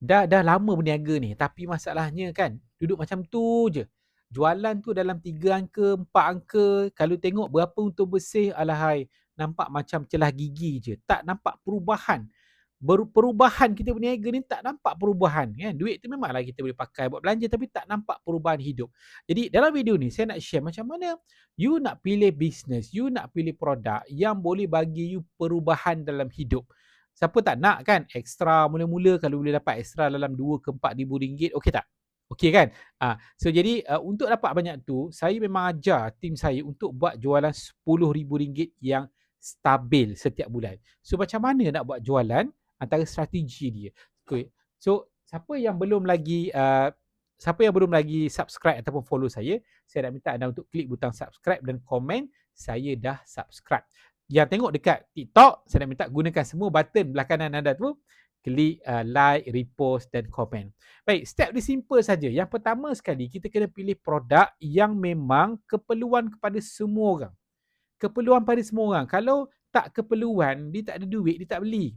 dah dah lama berniaga ni tapi masalahnya kan duduk macam tu je. Jualan tu dalam tiga angka, empat angka, kalau tengok berapa untung bersih, alahai, nampak macam celah gigi je. Tak nampak perubahan. Ber- perubahan kita berniaga ni tak nampak perubahan kan. Duit tu memanglah kita boleh pakai buat belanja tapi tak nampak perubahan hidup. Jadi dalam video ni saya nak share macam mana you nak pilih bisnes, you nak pilih produk yang boleh bagi you perubahan dalam hidup. Siapa tak nak kan ekstra mula-mula kalau boleh dapat ekstra dalam 2 ke 4 ribu ringgit, okey tak? Okey kan? Uh, so jadi uh, untuk dapat banyak tu, saya memang ajar tim saya untuk buat jualan RM10,000 yang stabil setiap bulan. So macam mana nak buat jualan? Antara strategi dia. Okay. So siapa yang belum lagi uh, siapa yang belum lagi subscribe ataupun follow saya, saya nak minta anda untuk klik butang subscribe dan komen saya dah subscribe. Yang tengok dekat TikTok, saya nak minta gunakan semua button belah kanan anda tu klik uh, like, repost dan komen. Baik, step dia simple saja. Yang pertama sekali, kita kena pilih produk yang memang keperluan kepada semua orang. Keperluan pada semua orang. Kalau tak keperluan, dia tak ada duit, dia tak beli.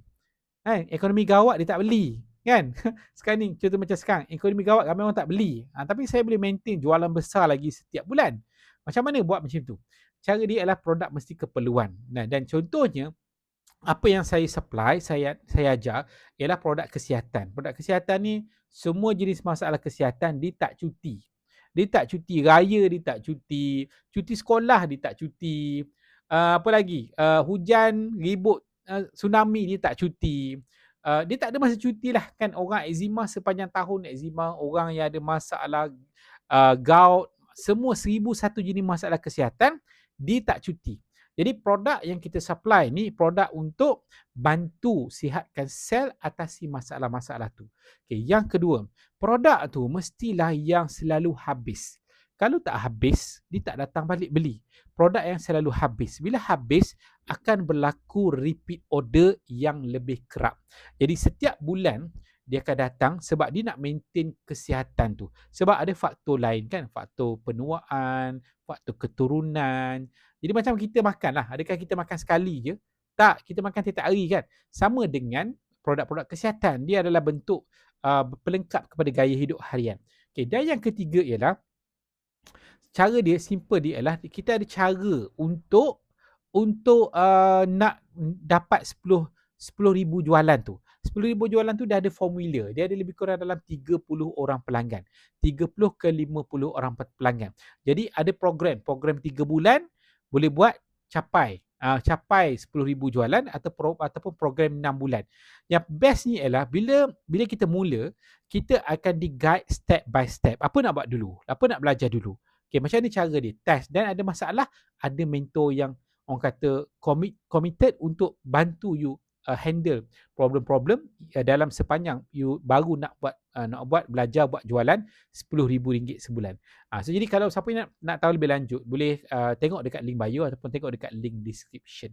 Kan? Ekonomi gawat, dia tak beli. Kan? Sekarang ni, contoh macam sekarang, ekonomi gawat ramai orang tak beli. Ha, tapi saya boleh maintain jualan besar lagi setiap bulan. Macam mana buat macam tu? Cara dia adalah produk mesti keperluan. Nah, dan contohnya, apa yang saya supply, saya saya ajar ialah produk kesihatan. Produk kesihatan ni semua jenis masalah kesihatan dia tak cuti. Dia tak cuti raya, dia tak cuti, cuti sekolah dia tak cuti. Uh, apa lagi? Uh, hujan, ribut, uh, tsunami dia tak cuti. Uh, dia tak ada masa cuti lah kan orang eczema sepanjang tahun eczema, orang yang ada masalah uh, gout, semua seribu satu jenis masalah kesihatan dia tak cuti. Jadi produk yang kita supply ni produk untuk bantu sihatkan sel atasi masalah-masalah tu. Okay, yang kedua, produk tu mestilah yang selalu habis. Kalau tak habis, dia tak datang balik beli. Produk yang selalu habis. Bila habis, akan berlaku repeat order yang lebih kerap. Jadi setiap bulan, dia akan datang sebab dia nak maintain kesihatan tu. Sebab ada faktor lain kan, faktor penuaan, faktor keturunan. Jadi macam kita makan lah, adakah kita makan sekali je? Tak, kita makan setiap hari kan. Sama dengan produk-produk kesihatan, dia adalah bentuk uh, pelengkap kepada gaya hidup harian. Okay, dan yang ketiga ialah, cara dia, simple dia ialah, kita ada cara untuk untuk uh, nak dapat 10 10,000 jualan tu. 10,000 jualan tu dah ada formula. Dia ada lebih kurang dalam 30 orang pelanggan. 30 ke 50 orang pelanggan. Jadi ada program. Program 3 bulan boleh buat capai. Uh, capai 10,000 jualan atau pro, ataupun program 6 bulan. Yang best ni ialah bila bila kita mula, kita akan di guide step by step. Apa nak buat dulu? Apa nak belajar dulu? Okay, macam ni cara dia. Test. Dan ada masalah, ada mentor yang orang kata commit, committed untuk bantu you uh, handle problem-problem uh, dalam sepanjang you baru nak buat uh, nak buat belajar buat jualan RM10,000 sebulan. Uh, so jadi kalau siapa nak nak tahu lebih lanjut boleh uh, tengok dekat link bio ataupun tengok dekat link description.